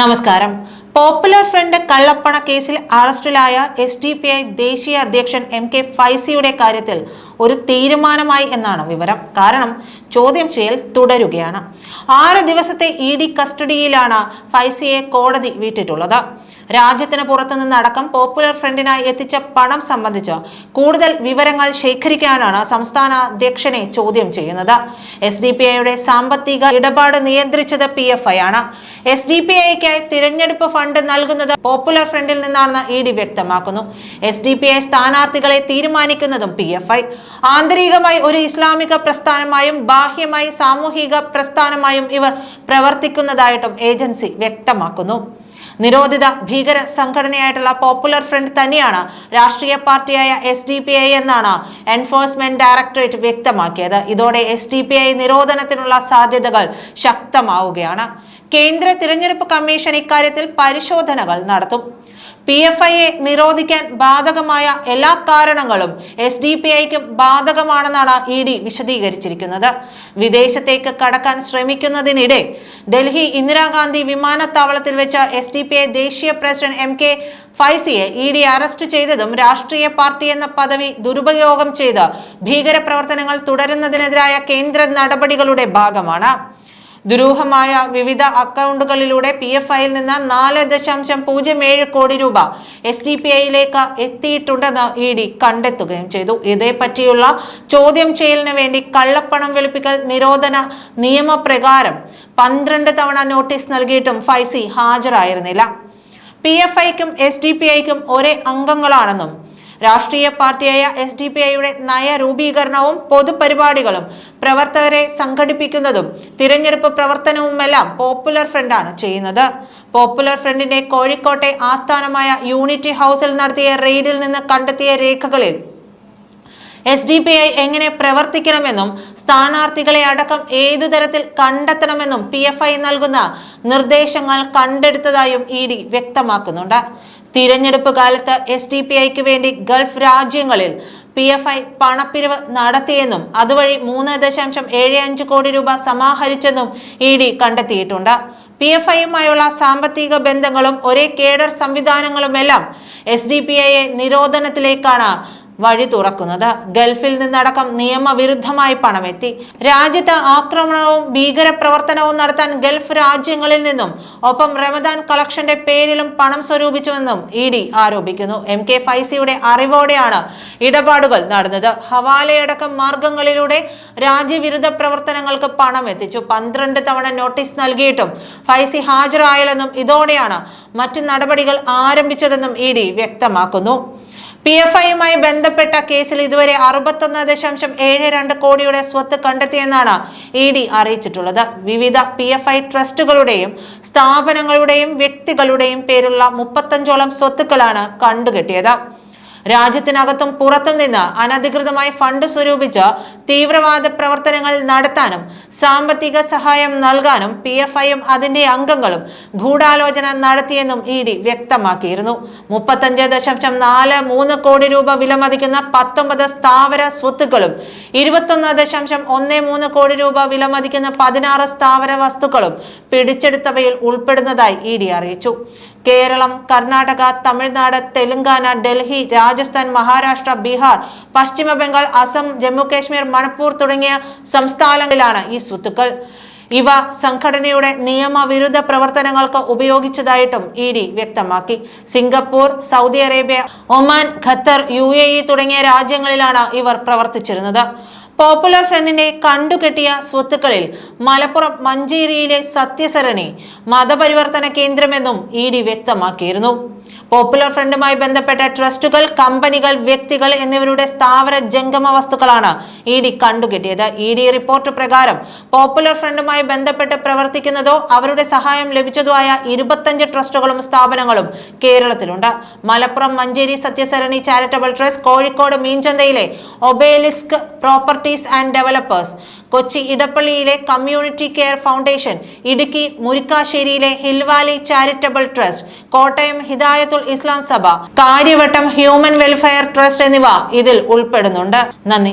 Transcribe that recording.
നമസ്കാരം. Popular front കള്ളപ്പണ കേസിൽ അറസ്റ്റിലായ എസ് ഡി പി ഐ ദേശീയ അധ്യക്ഷൻ എം കെ ഫൈസിയുടെ കാര്യത്തിൽ ഒരു തീരുമാനമായി എന്നാണ് വിവരം. കാരണം ചോദ്യം ചെയ്യൽ തുടരുകയാണ്. ആറ് ദിവസത്തെ ഇ ഡി കസ്റ്റഡിയിലാണ് ഫൈസിയെ കോടതി വിട്ടിട്ടുള്ളത്. രാജ്യത്തിന് പുറത്തുനിന്ന് നിന്നടക്കം പോപ്പുലർ ഫ്രണ്ടിനായി എത്തിച്ച പണം സംബന്ധിച്ച് കൂടുതൽ വിവരങ്ങൾ ശേഖരിക്കാനാണ് സംസ്ഥാന അധ്യക്ഷനെ ചോദ്യം ചെയ്യുന്നത്. എസ് ഡി പി ഐയുടെ സാമ്പത്തിക ഇടപാട് നിയന്ത്രിച്ചത് പി എഫ് ഐ ആണ്. എസ് ഡി പി ഐക്കായി തിരഞ്ഞെടുപ്പ് ഫണ്ട് നൽകുന്നത് പോപ്പുലർ ഫ്രണ്ടിൽ നിന്നാണെന്ന് ഇ ഡി വ്യക്തമാക്കുന്നു. എസ് ഡി പി ഐ സ്ഥാനാർത്ഥികളെ തീരുമാനിക്കുന്നതും പി എഫ് ഐ ആന്തരികമായി ഒരു ഇസ്ലാമിക പ്രസ്ഥാനമായും ബാഹ്യമായി സാമൂഹിക പ്രസ്ഥാനമായും ഇവർ പ്രവർത്തിക്കുന്നതായിട്ടും ഏജൻസി വ്യക്തമാക്കുന്നു. നിരോധിത ഭീകര സംഘടനയായിട്ടുള്ള പോപ്പുലർ ഫ്രണ്ട് തന്നെയാണ് രാഷ്ട്രീയ പാർട്ടിയായ എസ് ഡി പി ഐ എന്നാണ് എൻഫോഴ്സ്മെന്റ് ഡയറക്ടറേറ്റ് വ്യക്തമാക്കിയത്. ഇതോടെ എസ് ഡി പി ഐ നിരോധനത്തിനുള്ള സാധ്യതകൾ ശക്തമാവുകയാണ്. കേന്ദ്ര തിരഞ്ഞെടുപ്പ് കമ്മീഷൻ ഇക്കാര്യത്തിൽ പരിശോധനകൾ നടത്തും. പി എഫ് ഐയെ നിരോധിക്കാൻ ബാധകമായ എല്ലാ കാരണങ്ങളും എസ് ഡി പി ഐക്ക് ബാധകമാണെന്നാണ് ഇ ഡി വിശദീകരിച്ചിരിക്കുന്നത്. വിദേശത്തേക്ക് കടക്കാൻ ശ്രമിക്കുന്നതിനിടെ ഡൽഹി ഇന്ദിരാഗാന്ധി വിമാനത്താവളത്തിൽ വെച്ച് എസ് ഡി പി ഐ ദേശീയ പ്രസിഡന്റ് എം കെ ഫൈസിയെ ഇ ഡി അറസ്റ്റ് ചെയ്തതും രാഷ്ട്രീയ പാർട്ടി എന്ന പദവി ദുരുപയോഗം ചെയ്ത് ഭീകരപ്രവർത്തനങ്ങൾ തുടരുന്നതിനെതിരായ കേന്ദ്ര നടപടികളുടെ ഭാഗമാണ്. ദുരൂഹമായ വിവിധ അക്കൗണ്ടുകളിലൂടെ പി എഫ് ഐയിൽ നിന്ന് നാല് ദശാംശം പൂജ്യം ഏഴ് കോടി രൂപ എസ് ഡി പി ഐയിലേക്ക് എത്തിയിട്ടുണ്ടെന്ന് ഇ ഡി കണ്ടെത്തുകയും ചെയ്തു. ഇതേപ്പറ്റിയുള്ള ചോദ്യം ചെയ്യലിന് വേണ്ടി കള്ളപ്പണം വെളുപ്പിക്കൽ നിരോധന നിയമപ്രകാരം പന്ത്രണ്ട് തവണ നോട്ടീസ് നൽകിയിട്ടും ഫൈസി ഹാജരായിരുന്നില്ല. പി എഫ് ഐക്കും എസ് ഡി പി ഐക്കും ഒരേ അംഗങ്ങളാണെന്നും രാഷ്ട്രീയ പാർട്ടിയായ എസ് ഡി പി ഐയുടെ നയരൂപീകരണവും പൊതുപരിപാടികളും പ്രവർത്തകരെ സംഘടിപ്പിക്കുന്നതും തിരഞ്ഞെടുപ്പ് പ്രവർത്തനവുമെല്ലാം പോപ്പുലർ ഫ്രണ്ടാണ് ചെയ്യുന്നത്. പോപ്പുലർ ഫ്രണ്ടിന്റെ കോഴിക്കോട്ടെ ആസ്ഥാനമായ യൂണിറ്റി ഹൗസിൽ നടത്തിയ റെയ്ഡിൽ നിന്ന് കണ്ടെത്തിയ രേഖകളിൽ എസ് ഡി പി ഐ എങ്ങനെ പ്രവർത്തിക്കണമെന്നും സ്ഥാനാർത്ഥികളെ അടക്കം ഏതു തരത്തിൽ കണ്ടെത്തണമെന്നും പി എഫ് ഐ നൽകുന്ന നിർദ്ദേശങ്ങൾ കണ്ടെടുത്തതായും ഇ ഡി വ്യക്തമാക്കുന്നുണ്ട്. തിരഞ്ഞെടുപ്പ് കാലത്ത് എസ് ഡി പി ഐക്ക് വേണ്ടി ഗൾഫ് രാജ്യങ്ങളിൽ പി എഫ് ഐ പണപ്പിരിവ് നടത്തിയെന്നും അതുവഴി മൂന്ന് ദശാംശം ഏഴ് അഞ്ച് കോടി രൂപ സമാഹരിച്ചെന്നും ഇ ഡി കണ്ടെത്തിയിട്ടുണ്ട്. പി എഫ് ഐയുമായുള്ള സാമ്പത്തിക ബന്ധങ്ങളും ഒരേ കേഡർ സംവിധാനങ്ങളുമെല്ലാം എസ് ഡി പി ഐയെ നിരോധനത്തിലേക്കാണ് വഴി തുറക്കുന്നത്. ഗൾഫിൽ നിന്നടക്കം നിയമവിരുദ്ധമായി പണമെത്തി. രാജ്യത്ത് ആക്രമണവും ഭീകരപ്രവർത്തനവും നടത്താൻ ഗൾഫ് രാജ്യങ്ങളിൽ നിന്നും ഒപ്പം റമദാൻ കളക്ഷന്റെ പേരിലും പണം സ്വരൂപിച്ചുവെന്നും ഇ ഡി ആരോപിക്കുന്നു. എം കെ ഫൈസിയുടെ അറിവോടെയാണ് ഇടപാടുകൾ നടന്നത്. ഹവാലയടക്കം മാർഗങ്ങളിലൂടെ രാജ്യവിരുദ്ധ പ്രവർത്തനങ്ങൾക്ക് പണം എത്തിച്ചു. പന്ത്രണ്ട് തവണ നോട്ടീസ് നൽകിയിട്ടും ഫൈസി ഹാജരായില്ലെന്നും ഇതോടെയാണ് മറ്റു നടപടികൾ ആരംഭിച്ചതെന്നും ഇ ഡി വ്യക്തമാക്കുന്നു. പി എഫ് ഐയുമായി ബന്ധപ്പെട്ട കേസിൽ ഇതുവരെ അറുപത്തൊന്ന് ദശാംശം ഏഴ് രണ്ട് കോടിയുടെ സ്വത്ത് കണ്ടെത്തിയെന്നാണ് ഇ ഡി അറിയിച്ചിട്ടുള്ളത്. വിവിധ പി എഫ് ഐ ട്രസ്റ്റുകളുടെയും സ്ഥാപനങ്ങളുടെയും വ്യക്തികളുടെയും പേരുള്ള മുപ്പത്തഞ്ചോളം സ്വത്തുക്കളാണ് കണ്ടുകെട്ടിയത്. രാജ്യത്തിനകത്തും പുറത്തും നിന്ന് അനധികൃതമായി ഫണ്ട് സ്വരൂപിച്ച് തീവ്രവാദ പ്രവർത്തനങ്ങൾ നടത്താനും സാമ്പത്തിക സഹായം നൽകാനും പി എഫ് ഐയും അതിന്റെ അംഗങ്ങളും ഗൂഢാലോചന നടത്തിയെന്നും ഇ ഡി വ്യക്തമാക്കിയിരുന്നു. മുപ്പത്തഞ്ച് ദശാംശം നാല് മൂന്ന് കോടി രൂപ വിലമതിക്കുന്ന പത്തൊമ്പത് സ്ഥാവര സ്വത്തുക്കളും ഇരുപത്തൊന്ന് ദശാംശം ഒന്ന് മൂന്ന് കോടി രൂപ വിലമതിക്കുന്ന പതിനാറ് സ്ഥാവര വസ്തുക്കളും പിടിച്ചെടുത്തവയിൽ ഉൾപ്പെടുന്നതായി ഇ ഡി അറിയിച്ചു. കേരളം കർണാടക തമിഴ്നാട് തെലങ്കാന ഡൽഹി രാജസ്ഥാൻ മഹാരാഷ്ട്ര ബീഹാർ പശ്ചിമ ബംഗാൾ അസം ജമ്മു കാശ്മീർ മണിപ്പൂർ തുടങ്ങിയ സംസ്ഥാനങ്ങളിലാണ് ഈ സ്വത്തുക്കൾ. ഇവ സംഘടനയുടെ നിയമവിരുദ്ധ പ്രവർത്തനങ്ങൾക്ക് ഉപയോഗിച്ചതായിട്ടും ഇ ഡി വ്യക്തമാക്കി. Singapore Saudi Arabia Oman Qatar U തുടങ്ങിയ രാജ്യങ്ങളിലാണ് ഇവർ പ്രവർത്തിച്ചിരുന്നത്. പോപ്പുലർ ഫ്രണ്ടിന്റെ കണ്ടുകെട്ടിയ സ്വത്തുക്കളിൽ മലപ്പുറം മഞ്ചേരിയിലെ സത്യസരണി മതപരിവർത്തന കേന്ദ്രമെന്നും ഇ ഡി വ്യക്തമാക്കിയിരുന്നു. പോപ്പുലർ ഫ്രണ്ടുമായി ബന്ധപ്പെട്ട ട്രസ്റ്റുകൾ കമ്പനികൾ വ്യക്തികൾ എന്നിവരുടെ സ്ഥാവര ജംഗമ വസ്തുക്കളാണ് ഇ ഡി കണ്ടുകെട്ടിയത്. ഇ ഡി റിപ്പോർട്ട് പ്രകാരം പോപ്പുലർ ഫ്രണ്ടുമായി ബന്ധപ്പെട്ട് പ്രവർത്തിക്കുന്നതോ അവരുടെ സഹായം ലഭിച്ചതോ ആയ ഇരുപത്തഞ്ച് ട്രസ്റ്റുകളും സ്ഥാപനങ്ങളും കേരളത്തിലുണ്ട്. Malappuram Manjeri Sathyasarani charitable trust Kozhikode മീൻചന്തയിലെ Obelisk properties and developers Kochi ഇടപ്പള്ളിയിലെ community care foundation Idukki മുരിക്കാശ്ശേരിയിലെ Hill Valley charitable trust Kottayam Hidayathul Islam Sabha Karyavattom human welfare trust എന്നിവ ഇതിൽ ഉൾപ്പെടുന്നുണ്ട്. നന്ദി.